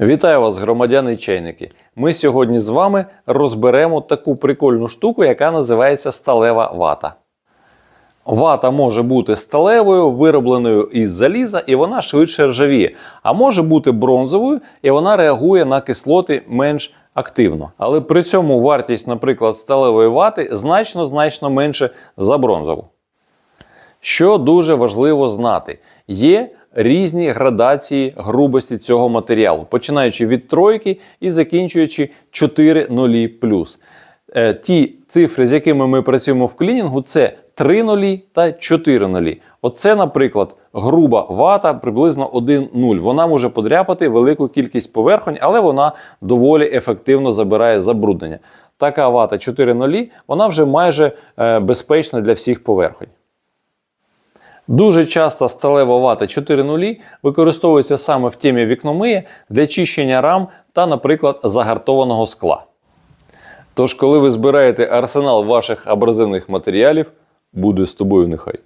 Вітаю вас, громадяни і чайники. Ми сьогодні з вами розберемо таку прикольну штуку, яка називається сталева вата. Вата може бути сталевою, виробленою із заліза, і вона швидше ржавіє. А може бути бронзовою, і вона реагує на кислоти менш активно. Але при цьому вартість, наприклад, сталевої вати значно значно менше за бронзову. Що дуже важливо знати, є різні градації грубості цього матеріалу, починаючи від тройки і закінчуючи 4 нулі плюс. Е, Ті цифри, з якими ми працюємо в клінінгу, це 3 нулі та 4 нулі. Оце, наприклад, груба вата приблизно 1 нуль. Вона може подряпати велику кількість поверхонь, але вона доволі ефективно забирає забруднення. Така вата 4 нулі, вона вже майже е, безпечна для всіх поверхонь. Дуже часто сталева вата 4.0 використовується саме в темі вікномиї для чищення рам та, наприклад, загартованого скла. Тож, коли ви збираєте арсенал ваших абразивних матеріалів, буде з тобою нехай.